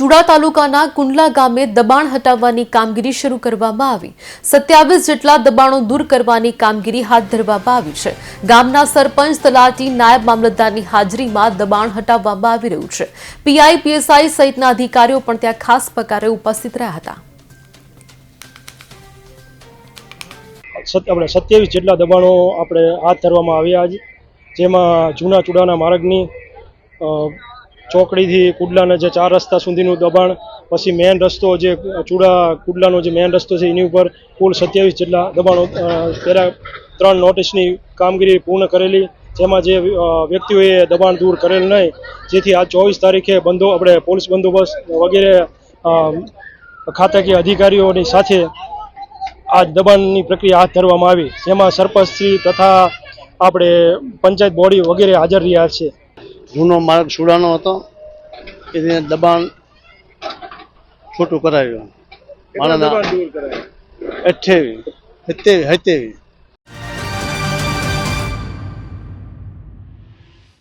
ચુડા તાલુકાના કુંડલા ગામે દબાણ હટાવવાની કામગીરી શરૂ કરવામાં આવી. સત્યાવીસ જેટલા દબાણો દૂર કરવાની કામગીરી હાથ ધરવામાં આવી છે. ગામના સરપંચ તલાટી નાયબ મામલતદારની હાજરીમાં દબાણ હટાવવામાં આવી રહ્યું છે. પીઆઈ, પીએસઆઈ સહિતના અધિકારીઓ પણ ત્યાં ખાસ પ્રકારે ઉપસ્થિત રહ્યા હતા. આપણે સત્યાવીસ જેટલા દબાણો આપણે હાથ ધરવામાં આવ્યા છે. જેમાં જૂના ચૂડાના માર્ગની ચોકડીથી કુડલાના જે ચાર રસ્તા સુધીનું દબાણ, પછી મેઇન રસ્તો જે ચૂડા કુડલાનો જે મેઇન રસ્તો છે એની ઉપર કુલ સત્યાવીસ જેટલા દબાણો પહેલાં ત્રણ નોટિસની કામગીરી પૂર્ણ કરેલી, જેમાં જે વ્યક્તિઓએ દબાણ દૂર કરેલ નહીં, જેથી આ ચોવીસ તારીખે બંદો આપણે પોલીસ બંદોબસ્ત વગેરે ખાતાકીય અધિકારીઓની સાથે આ દબાણની પ્રક્રિયા હાથ ધરવામાં આવી, જેમાં સરપંચશ્રી તથા આપણે પંચાયત બોડી વગેરે હાજર રહ્યા છે. જૂનો માર્ગ સુડાનો હતો એને દબાણ છૂટું કરાવ્યું માણસના અઠ્યાવીસ સત્યાવીસ સત્યાવીસ.